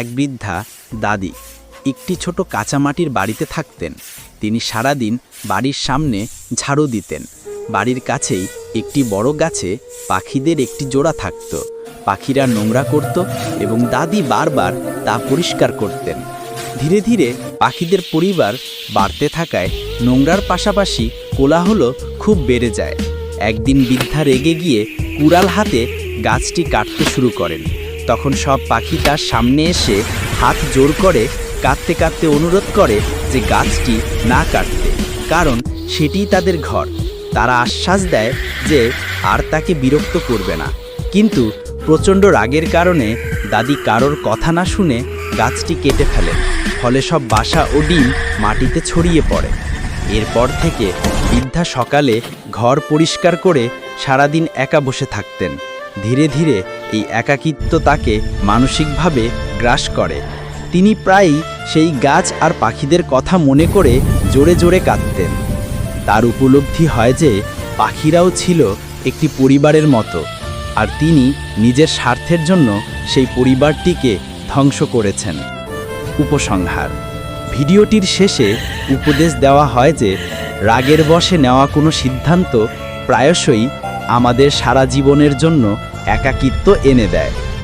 এক বৃদ্ধা দাদি একটি ছোট কাঁচামাটির বাড়িতে থাকতেন। তিনি সারাদিন বাড়ির সামনে ঝাড়ু দিতেন। বাড়ির কাছেই একটি বড় গাছে পাখিদের একটি জোড়া থাকত। পাখিরা নোংরা করত এবং দাদি বারবার তা পরিষ্কার করতেন। ধীরে ধীরে পাখিদের পরিবার বাড়তে থাকায় নোংরার পাশাপাশি কোলাহলও খুব বেড়ে যায়। একদিন বৃদ্ধা রেগে গিয়ে কুড়াল হাতে গাছটি কাটতে শুরু করেন। তখন সব পাখি তার সামনে এসে হাত জোর করে কাঁদতে কাঁদতে অনুরোধ করে যে গাছটি না কাটতে, কারণ সেটিই তাদের ঘর। তারা আশ্বাস দেয় যে আর তাকে বিরক্ত করবে না। কিন্তু প্রচণ্ড রাগের কারণে দাদি কারোর কথা না শুনে গাছটি কেটে ফেলেন ফলে সব বাসা ও ডিম মাটিতে ছড়িয়ে পড়ে। এরপর থেকে বৃদ্ধা সকালে ঘর পরিষ্কার করে সারাদিন একা বসে থাকতেন। ধীরে ধীরে এই একাকিত্ব তাকে মানসিকভাবে গ্রাস করে। তিনি প্রায়ই সেই গাছ আর পাখিদের কথা মনে করে জোরে জোরে কাঁদতেন। তার উপলব্ধি হয় যে পাখিরাও ছিল একটি পরিবারের মতো, আর তিনি নিজের স্বার্থের জন্য সেই পরিবারটিকে ধ্বংস করেছেন। উপসংহার। ভিডিওটির শেষে উপদেশ দেওয়া হয় যে রাগের বশে নেওয়া কোনো সিদ্ধান্ত প্রায়শই আমাদের সারা জীবনের জন্য একাকিত্ব এনে দেয়।